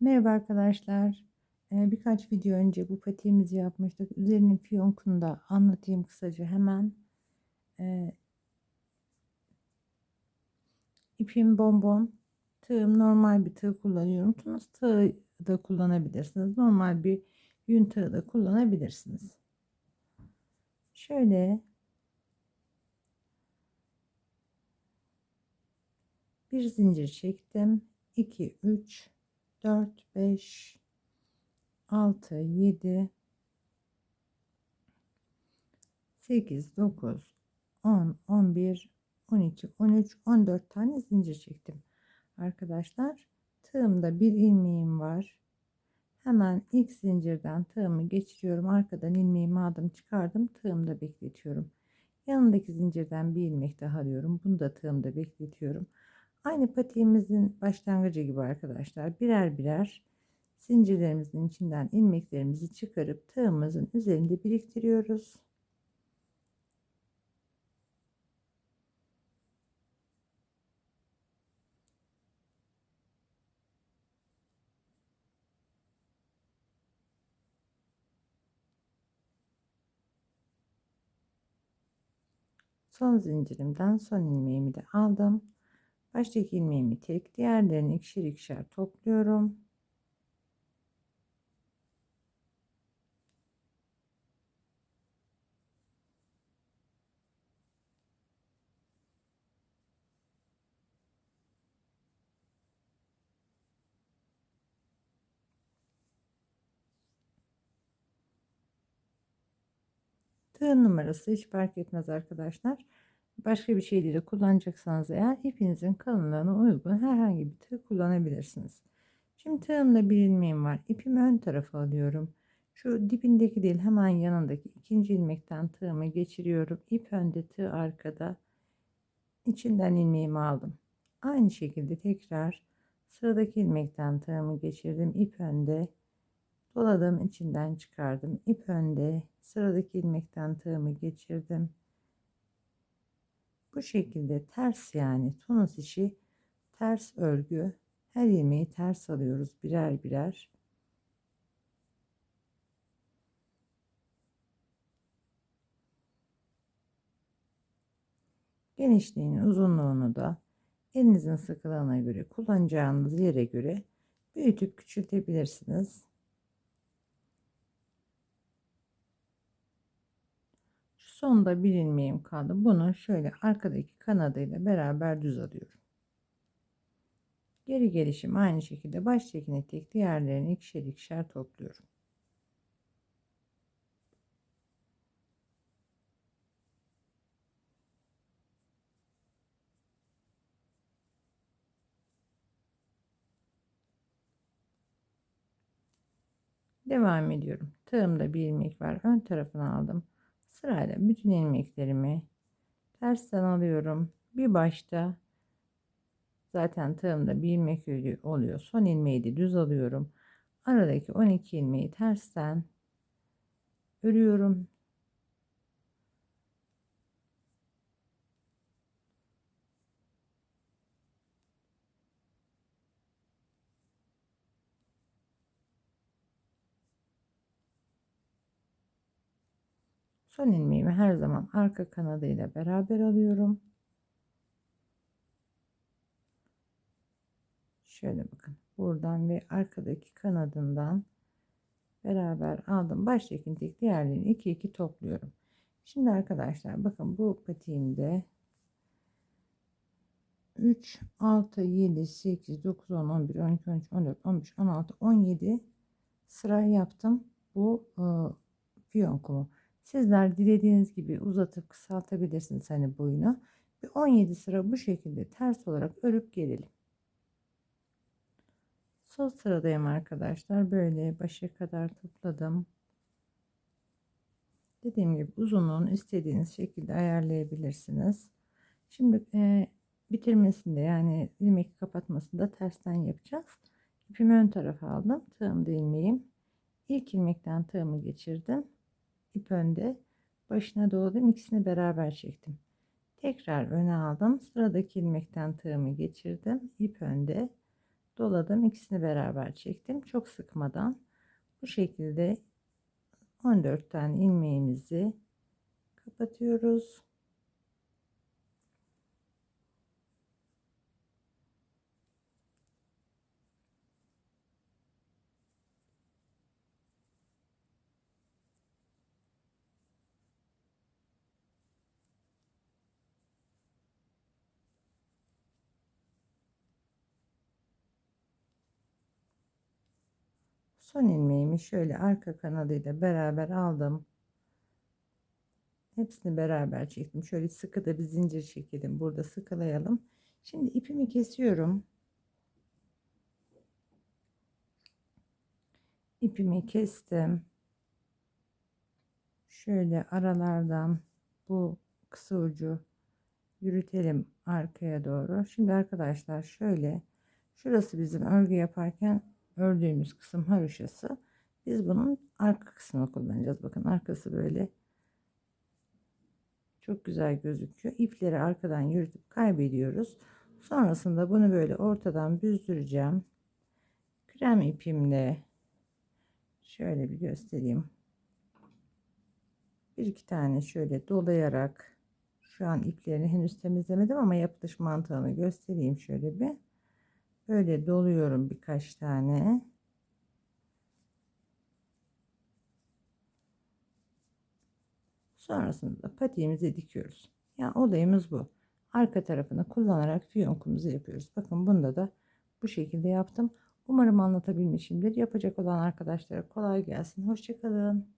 Merhaba arkadaşlar. Ee, birkaç video önce bu patiğimizi yapmıştık. Üzerinin fiyonkunu da anlatayım kısaca hemen. Ee, ipim bonbon. Tığım normal bir tığ kullanıyorum. Tunus tığı da kullanabilirsiniz. Normal bir yün tığı da kullanabilirsiniz. Şöyle bir zincir çektim. 2 3 4, 5, 6, 7, 8, 9, 10, 11, 12, 13, 14 tane zincir çektim. Arkadaşlar tığımda bir ilmeğim var. Hemen ilk zincirden tığımı geçiriyorum. Arkadan ilmeğimi aldım çıkardım. Tığımda bekletiyorum. Yanındaki zincirden bir ilmek daha alıyorum. Bunu da tığımda bekletiyorum. Aynı patiğimizin başlangıcı gibi arkadaşlar birer birer zincirlerimizin içinden ilmeklerimizi çıkarıp tığımızın üzerinde biriktiriyoruz. Son zincirimden son ilmeğimi de aldım. Baştaki ilmeğimi tek, diğerlerini ikişer ikişer topluyorum. Tığ numarası hiç fark etmez arkadaşlar başka bir şeyleri de kullanacaksanız eğer ipinizin kalınlığına uygun herhangi bir tığ kullanabilirsiniz. Şimdi tığımda bir ilmeğim var. İpimi ön tarafa alıyorum. Şu dibindeki değil hemen yanındaki ikinci ilmekten tığımı geçiriyorum. İp önde tığ arkada. İçinden ilmeğimi aldım. Aynı şekilde tekrar sıradaki ilmekten tığımı geçirdim. İp önde. Doladım içinden çıkardım. İp önde. Sıradaki ilmekten tığımı geçirdim bu şekilde ters yani tunus işi ters örgü. Her ilmeği ters alıyoruz birer birer. Genişliğini uzunluğunu da elinizin sıkılığına göre kullanacağınız yere göre büyütüp küçültebilirsiniz Sonda bir ilmeğim kaldı. Bunu şöyle arkadaki kanadıyla beraber düz alıyorum. Geri gelişim aynı şekilde baştakini tek diğerlerini ikişer ikişer topluyorum. Devam ediyorum. Tığımda bir ilmek var. Ön tarafını aldım. Sırayla bütün ilmeklerimi tersten alıyorum. Bir başta zaten tığımda bir ilmek oluyor. Son ilmeği de düz alıyorum. Aradaki 12 ilmeği tersten örüyorum. Son ilmeğimi her zaman arka kanadıyla beraber alıyorum. Şöyle bakın buradan ve arkadaki kanadından beraber aldım. Baştakini tek diğerlerini 2 2 topluyorum. Şimdi arkadaşlar bakın bu patiğimde 3 6 7 8 9 10 11 12 13 14 15 16 17 sıra yaptım bu e, fiyonkumu. Sizler dilediğiniz gibi uzatıp kısaltabilirsiniz hani boyunu. Bir 17 sıra bu şekilde ters olarak örüp gelelim. Sol sıradayım arkadaşlar. Böyle başa kadar topladım. Dediğim gibi uzunluğunu istediğiniz şekilde ayarlayabilirsiniz. Şimdi e, bitirmesinde yani ilmek kapatmasında tersten yapacağız. İpimi ön tarafa aldım. Tığımda ilmeğim. İlk ilmekten tığımı geçirdim ip önde başına doladım ikisini beraber çektim tekrar öne aldım sıradaki ilmekten tığımı geçirdim ip önde doladım. ikisini beraber çektim. Çok sıkmadan bu şekilde 14 tane ilmeğimizi kapatıyoruz. Son ilmeğimi şöyle arka kanadıyla beraber aldım. Hepsini beraber çektim. Şöyle sıkı da bir zincir çekelim. Burada sıkılayalım. Şimdi ipimi kesiyorum. İpimi kestim. Şöyle aralardan bu kısa ucu yürütelim arkaya doğru. Şimdi arkadaşlar şöyle şurası bizim örgü yaparken ördüğümüz kısım haroşası. Biz bunun arka kısmını kullanacağız. Bakın arkası böyle çok güzel gözüküyor. İpleri arkadan yürütüp kaybediyoruz. Sonrasında bunu böyle ortadan büzdüreceğim. Krem ipimle şöyle bir göstereyim. Bir iki tane şöyle dolayarak şu an iplerini henüz temizlemedim ama yapılış mantığını göstereyim şöyle bir. Böyle doluyorum birkaç tane. Sonrasında da patiğimizi dikiyoruz. Yani olayımız bu. Arka tarafını kullanarak fiyonkumuzu yapıyoruz. Bakın bunda da bu şekilde yaptım. Umarım anlatabilmişimdir. Yapacak olan arkadaşlara kolay gelsin. Hoşçakalın.